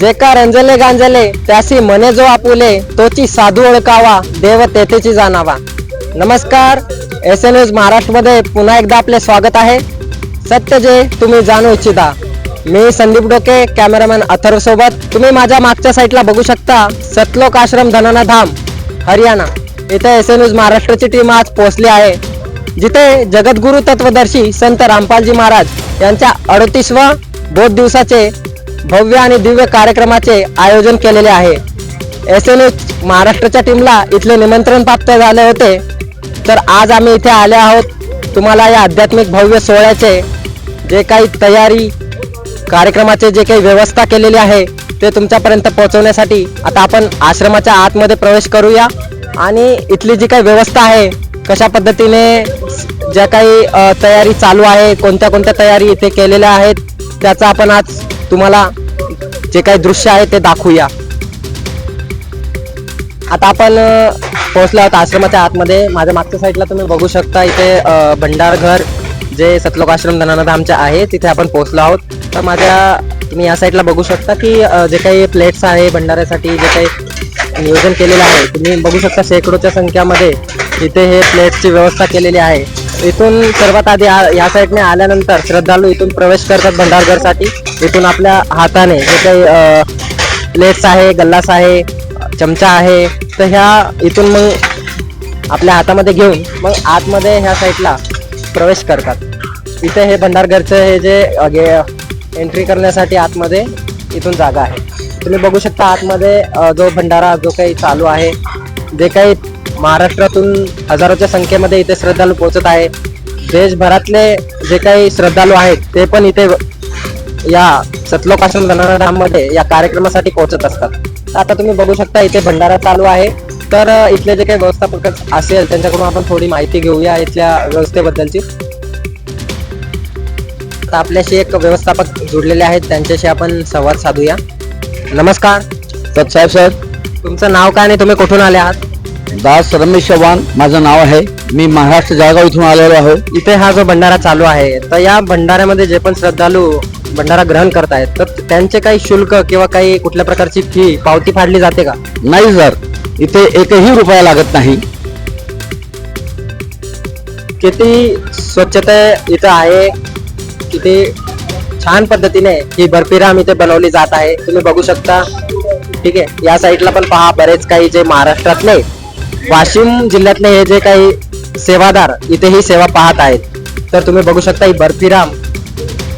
जे रंजले गांजले त्यासी मने जो आपुले तोची साधू ओळखावा देव तेथेची जाणावा. नमस्कार एस एन न्यूज महाराष्ट्रमध्ये पुन्हा एकदा आपले स्वागत आहे. सत्य जे तुम्ही जाणू इच्छिता. मी संदीप डोके कॅमेरामॅन अथर्व सोबत. तुम्ही माझ्या मागच्या साईडला बघू शकता सतलोक आश्रम धनाना धाम हरियाणा. इथे एस एन न्यूज महाराष्ट्राची टीम आज पोहोचली आहे. जिथे जगद्गुरु तत्वदर्शी संत रामपालजी महाराज यांच्या अडतीसवा बोध दिवसाचे भव्य आणि दिव्य कार्यक्रमाचे आयोजन केलेले आहे. एस एन महाराष्ट्राच्या टीमला इथले निमंत्रण प्राप्त झाले होते. तर आज आम्ही इथे आले आहोत. तुम्हाला या आध्यात्मिक भव्य सोहळ्याचे जे काही तयारी कार्यक्रमाचे जे काही व्यवस्था केलेली आहे ते तुमच्यापर्यंत पोहोचवण्यासाठी आता आपण आश्रमाच्या आतमध्ये प्रवेश करूया. आणि इथली जी काही व्यवस्था आहे कशा पद्धतीने ज्या काही तयारी चालू आहे कोणत्या कोणत्या तयारी इथे केलेल्या आहेत त्याचा आपण आज तुम्हाला जे काही दृश्य आहे ते दाखवूया. आता आपण पोहोचलो आहोत आश्रमाच्या आतमध्ये. माझ्या मागच्या साईडला तुम्ही बघू शकता इथे भंडारघर जे सतलोक आश्रम धनानधामचे आहे तिथे आपण पोहोचलो आहोत. तर माझ्या तुम्ही या साईडला बघू शकता की जे काही प्लेट्स आहे भंडाऱ्यासाठी जे काही नियोजन केलेलं आहे तुम्ही बघू शकता शेकडोच्या संख्यामध्ये इथे हे प्लेट्सची व्यवस्था केलेली आहे. इथून सर्वात आधी या साईडने आल्यानंतर श्रद्धाळू इथून प्रवेश करतात भंडारघरसाठी इथून आपल्या हाताने जे काही प्लेट्स आहे गल्लास आहे चमचा आहे तर ह्या इथून मग आपल्या हातामध्ये घेऊन मग आतमध्ये ह्या साईडला प्रवेश करतात. इथे हे भंडारघरचं हे जे एंट्री करण्यासाठी आतमध्ये इथून जागा आहे. तुम्ही बघू शकता आतमध्ये जो भंडारा जो काही चालू आहे जे काही महाराष्ट्रातून हजारोच्या संख्येमध्ये इथे श्रद्धाळू पोहोचत आहे देशभरातले जे काही श्रद्धाळू आहेत ते पण इथे या सतलोक आश्रममध्ये या कार्यक्रमासाठी पोहोचत असतात. आता तुम्ही बघू शकता इथे भंडारा चालू आहे. तर इथले जे काही व्यवस्थापक असेल त्यांच्याकडून आपण थोडी माहिती घेऊया इथल्या व्यवस्थेबद्दलची. आपल्याशी एक व्यवस्थापक जुडलेले आहेत त्यांच्याशी आपण संवाद साधूया. नमस्कार. साहेब साहेब तुमचं नाव काय आणि तुम्ही कुठून आले आहात? दास रमेश चव्हाण माझं नाव आहे. मी महाराष्ट्र जळगाव इथून आलेलो आहे. इथे हा जो भंडारा चालू आहे तर या भंडाऱ्यामध्ये जे पण श्रद्धाळू भंडारा ग्रहण करतायत तर त्यांचे काही शुल्क किंवा काही कुठल्या प्रकारची फी पावती फाडली जाते का? नाही सर. इथे एकही रुपया लागत नाही. किती स्वच्छता इथं आहे? किती छान पद्धतीने ही बर्फीराम इथे बनवली जात आहे. तुम्ही बघू शकता. ठीक आहे. या साईडला पण पहा बरेच काही जे महाराष्ट्रातले वाशिम जिल्ह्यातले हे जे काही सेवादार इथे ही सेवा पाहत आहेत. तर तुम्ही बघू शकता ही बर्फीराम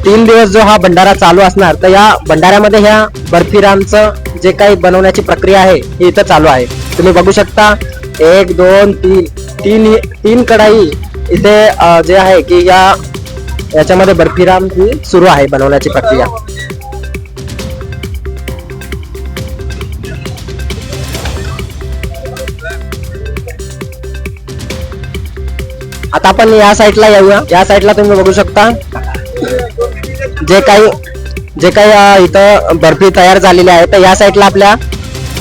तीन दिवस जो हा भंडारा चालू असणार तर या भंडाऱ्यामध्ये ह्या बर्फीरामचं जे काही बनवण्याची प्रक्रिया आहे ही इथं चालू आहे. तुम्ही बघू शकता एक दोन तीन तीन तीन कढाई इथे जे आहे की या याच्यामध्ये बर्फीराम ही सुरू आहे बनवण्याची प्रक्रिया. आता आपण या साईडला येऊया. या साईडला तुम्ही बघू शकता जे काही जे काही इथं बर्फी तयार झालेली आहे तर या साईडला आपल्या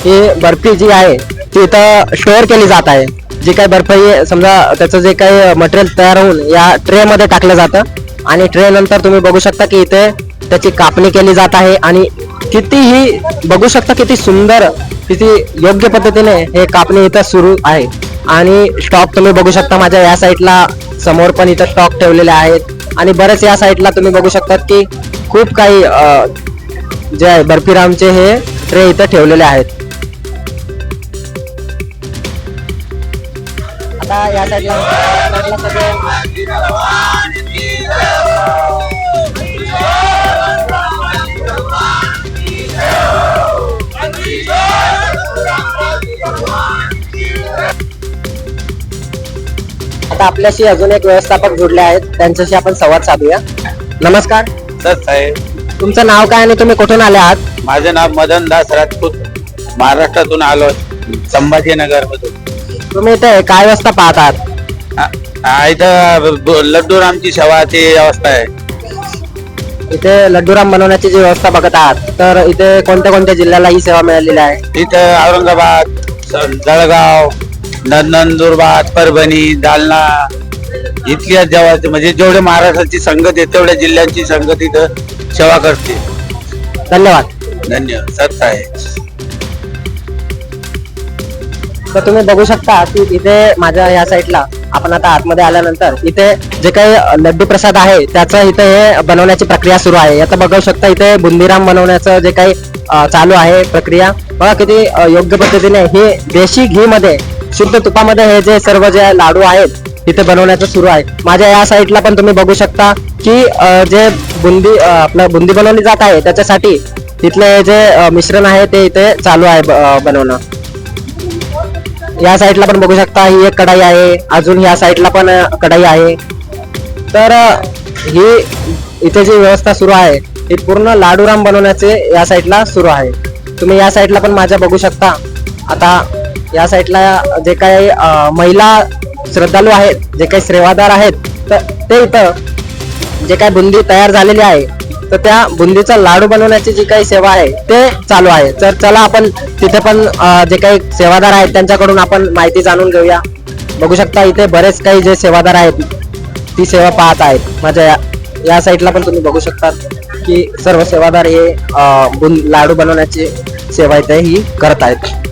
ही बर्फी जी आहे ती इथं स्टोअर केली जात आहे. जी काही बर्फी समजा त्याचं जे काही मटेरियल तयार होऊन या ट्रेमध्ये टाकलं जातं. आणि ट्रे नंतर तुम्ही बघू शकता की इथे त्याची कापणी केली जात आहे. आणि कितीही बघू शकता किती सुंदर किती योग्य पद्धतीने हे कापणी इथं सुरू आहे. आणि स्टॉक तुम्ही बघू शकता माझ्या या साईडला समोर पण इथं स्टॉक ठेवलेले आहेत. आणि बरेच या साईडला तुम्ही बघू शकतात की खूप काही जे आहे बर्फीरामचे हे ट्रे इथं ठेवलेले आहेत. आता या साईडला सगळे आता आपल्याशी अजून एक व्यवस्थापक जुडले आहेत. त्यांच्याशी आपण संवाद साधूया. नमस्कार. सर साहेब. तुमचं नाव काय आणि तुम्ही कुठून आले आहात? माझं नाव मदन दास राजपूत. महाराष्ट्रातून आलो. संभाजीनगर मधून तुम्ही इथे काय व्यवस्था पाहत आहात इथं ब- लड्डू रामची सेवा ती व्यवस्था आहे. इथे लड्डूराम बनवण्याची जी व्यवस्था बघत आहात तर इथे कोणत्या कोणत्या जिल्ह्याला ही सेवा मिळालेली आहे? इथं औरंगाबाद स- जळगाव नंदुरबार परभणी जालना इथल्या जेव्हा म्हणजे जेवढे महाराष्ट्राची संगत आहे तेवढ्या जिल्ह्यांची संगत इथं सेवा करते. धन्यवाद. धन्यवाद. सत्य आहे तर तुम्ही बघू शकता की इथे माझ्या या साईडला आपण आता आतमध्ये आल्यानंतर इथे जे काही लड्डू प्रसाद आहे त्याचं इथे हे बनवण्याची प्रक्रिया सुरू आहे. आता बघू शकता इथे बुंदीराम बनवण्याचं जे काही चालू आहे प्रक्रिया. बघा किती योग्य पद्धतीने हे देशी घी मध्ये शुद्ध तुपामध्ये हे जे सर्व जे लाडू आहेत तिथे बनवण्याचं सुरू आहे. माझ्या या साईडला पण तुम्ही बघू शकता की जे बुंदी आपलं बुंदी बनवली जात आहे त्याच्यासाठी तिथले जे मिश्रण आहे ते इथे चालू आहे बनवणं. या साईडला पण बघू शकता ही एक कढाई आहे. अजून या साईडला पण कढाई आहे. तर ही इथे जी व्यवस्था सुरू आहे ही पूर्ण लाडूराम बनवण्याचे या साईडला सुरू आहे. तुम्ही या साईडला पण माझ्या बघू शकता. आता या साईडला जे काही महिला श्रद्धालू आहेत जे काही सेवादार आहेत तर ते इथं जे काही बुंदी तयार झालेली आहे तर त्या बुंदीचा लाडू बनवण्याची जी काही सेवा आहे ते चालू आहे. तर चला आपण तिथे पण जे काही सेवादार आहेत त्यांच्याकडून आपण माहिती जाणून घेऊया. बघू शकता इथे बरेच काही जे सेवादार आहेत ती सेवा पाहत आहेत. माझ्या या- या साईडला पण तुम्ही बघू शकता की सर्व सेवादार हे बुंद लाडू बनवण्याची सेवा इथे ही करत आहेत.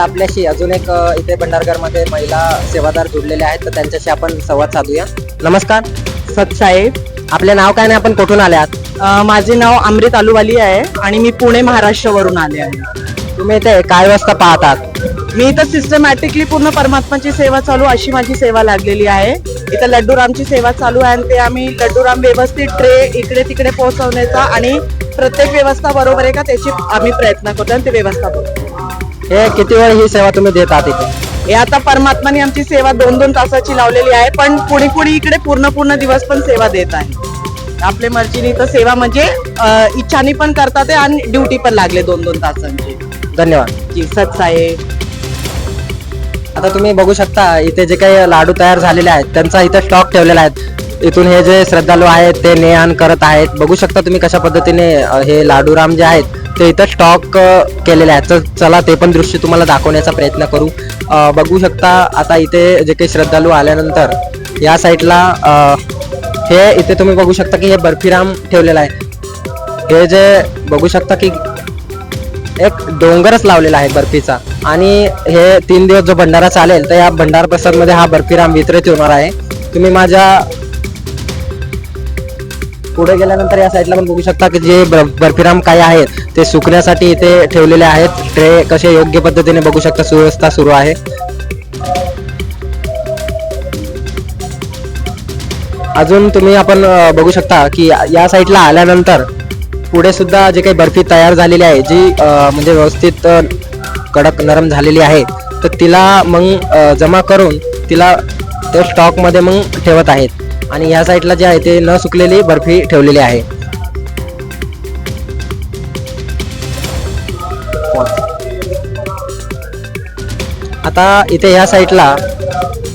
आता आपल्याशी अजून एक इथे भंडारगरमध्ये महिला सेवादार जुडलेले आहेत तर त्यांच्याशी आपण संवाद साधूया. नमस्कार. सतसाहेब आपले नाव काय नाही आपण कुठून आले आहात? माझे नाव अमृत आलूवाली आहे आणि मी पुणे महाराष्ट्रावरून आले आहे. तुम्ही इथे काय व्यवस्था पाहतात? मी इथं सिस्टमॅटिकली पूर्ण परमात्माची सेवा चालू अशी माझी सेवा लागलेली आहे. इथं लड्डूरामची सेवा चालू आहे आणि ते आम्ही लड्डूराम व्यवस्थित ट्रे इकडे तिकडे पोहोचवण्याचा आणि प्रत्येक व्यवस्था बरोबर आहे का त्याची आम्ही प्रयत्न करतो आणि ते व्यवस्था करतो हे किती वेळ ही सेवा तुम्ही देत आहात इथे? हे आता परमात्माने आमची सेवा दोन दोन तासाची लावलेली आहे पण कुणी कुणी इकडे पूर्ण पूर्ण दिवस पण सेवा देत आहे. आपल्या मर्जीने तर सेवा म्हणजे अ, इच्छाने पण करतात आहे आणि ड्युटी पण लागले दोन दोन तासांची. धन्यवाद. जी सतसाहेब आता तुम्ही बघू शकता इथे जे काही लाडू तयार झालेले आहेत त्यांचा इथे स्टॉक ठेवलेला आहे. इथून हे जे श्रद्धाळू आहेत ते ने आण करत आहेत. बघू शकता तुम्ही कशा पद्धतीने अ, हे लाडूराम जे आहेत ते इथं स्टॉक केलेलं आहे. तर चला ते पण दृश्य तुम्हाला दाखवण्याचा प्रयत्न करू. बघू शकता आता इथे जे काही श्रद्धालू आल्यानंतर या साईडला हे इथे तुम्ही बघू शकता की हे बर्फीराम ठेवलेलं आहे. हे जे बघू शकता की एक डोंगरच लावलेला आहे बर्फीचा. आणि हे तीन दिवस जो भंडारा चालेल तर या भंडार प्रसादमध्ये हा बर्फीराम वितरित होणार आहे. तुम्ही माझ्या पुढे गेल्यानंतर या साईडला पण बघू शकता की जे ब- बर्फीराम काय आहेत ते सुकण्यासाठी इथे ठेवलेले आहेत. ट्रे कसे योग्य पद्धतीने बघू शकता सुव्यवस्था सुरू आहे. अजून तुम्ही आपण बघू शकता की या- साईडला आल्यानंतर पुढे सुद्धा जे काही बर्फी तयार झालेली आहे जी म्हणजे व्यवस्थित कडक नरम झालेली आहे तर तिला मग जमा करून तिला त्या स्टॉकमध्ये मग ठेवत आहेत. आणि या साईडला जे आहे ते न सुकलेली बर्फी ठेवलेली आहे. आता इथे या साईडला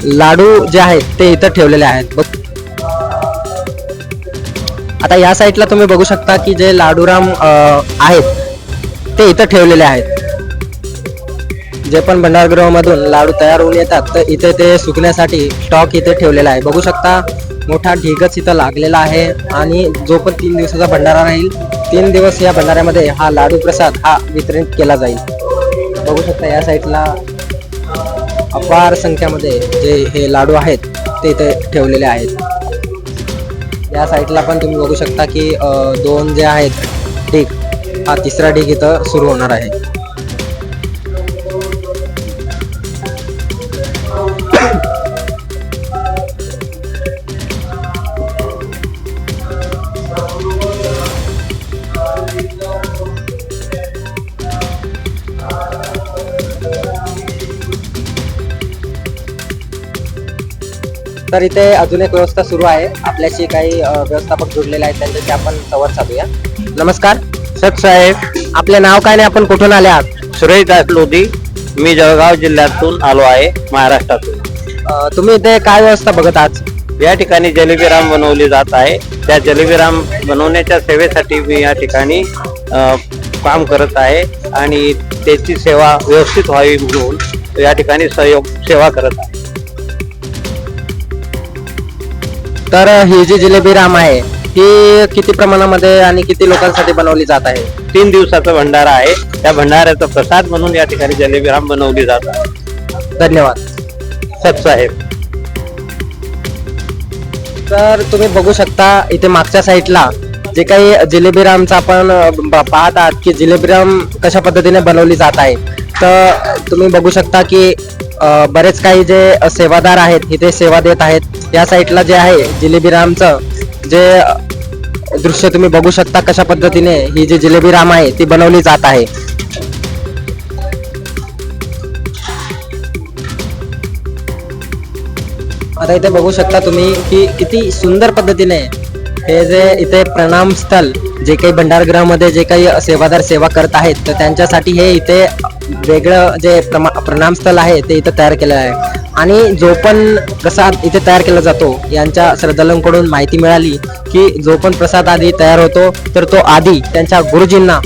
लाडू जे आहेत ते इथं ठेवलेले आहेत. बघ. आता या साईडला तुम्ही बघू शकता की जे लाडूराम आहेत ते इथं ठेवलेले आहेत. जे पण भंडारगृहामधून लाडू तयार होऊन येतात तर इथे ते सुकण्यासाठी स्टॉक इथे ठेवलेला आहे. बघू शकता मोठा ढिगच इथं लागलेला आहे आणि जो पण तीन दिवसाचा भंडारा राहील तीन दिवस या भंडाऱ्यामध्ये हा लाडू प्रसाद हा वितरित केला जाईल. बघू शकता या साईडला अपार संख्यामध्ये जे हे लाडू आहेत ते इथे ठेवलेले आहेत. या साईडला पण तुम्ही बघू शकता की दोन जे आहेत ढीग हा तिसरा ढीग इथं सुरू होणार आहे. तर इथे अजून एक व्यवस्था सुरू आहे. आपल्याशी काही व्यवस्थापक जुडलेले आहेत त्यांच्याशी आपण संवाद साधूया. नमस्कार. सत साहेब. आपले नाव काय नाही आपण कुठून आले आहात? सुरेशदास लोधी. मी जळगाव जिल्ह्यातून आलो आहे महाराष्ट्रातून. तुम्ही इथे काय व्यवस्था बघत आहात? या ठिकाणी जलेबी राम बनवली जात आहे. त्या जलेबी राम बनवण्याच्या सेवेसाठी मी या ठिकाणी काम करत आहे आणि त्याची सेवा व्यवस्थित व्हावी म्हणून या ठिकाणी सहयोग सेवा करत आहे. तर ही जी जिलेबी राम आहे ही किती प्रमाणामध्ये आणि किती लोकांसाठी बनवली जात आहे? तीन दिवसाचा भंडारा आहे. त्या भंडाऱ्याचा प्रसाद म्हणून या ठिकाणी जलेबी राम बनवली जात आहे. धन्यवाद. साहेब. तर तुम्ही बघू शकता इथे मागच्या साईडला जे काही जिलेबीरामचं आपण अ, ब- पाहत आहात की जिलेबीराम कशा पद्धतीने बनवली जात आहे. तर तुम्ही बघू शकता की बरेच काही जे सेवादार आहेत इथे सेवा देत आहेत. या साईडला जे आहे जिलेबीरामचं जे दृश्य तुम्ही बघू शकता कशा पद्धतीने ही जी जिलेबीराम आहे ती बनवली जात आहे. आता इथे बघू शकता तुम्ही की किती सुंदर पद्धतीने हे जे इथे प्रणाम स्थल जे काही भंडारगृहामध्ये जे काही सेवादार सेवा करत आहेत तर त्यांच्यासाठी हे इथे वेगळं जे प्रमा- प्रणाम स्थल आहे ते इथं तयार केलं आहे. आणि जो पण प्रसाद इथे तयार केला जातो यांच्या श्रद्धालूंकडून माहिती मिळाली की जो पण प्रसाद आधी तयार होतो तर तो आधी त्यांच्या गुरुजींना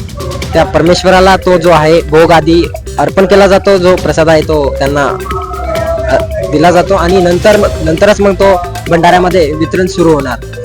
त्या परमेश्वराला तो जो आहे भोग आधी अर्पण केला जातो जो प्रसाद आहे तो त्यांना दिला जातो. आणि नंतर नंतरच मग तो भंडाऱ्यामध्ये वितरण सुरू होणार.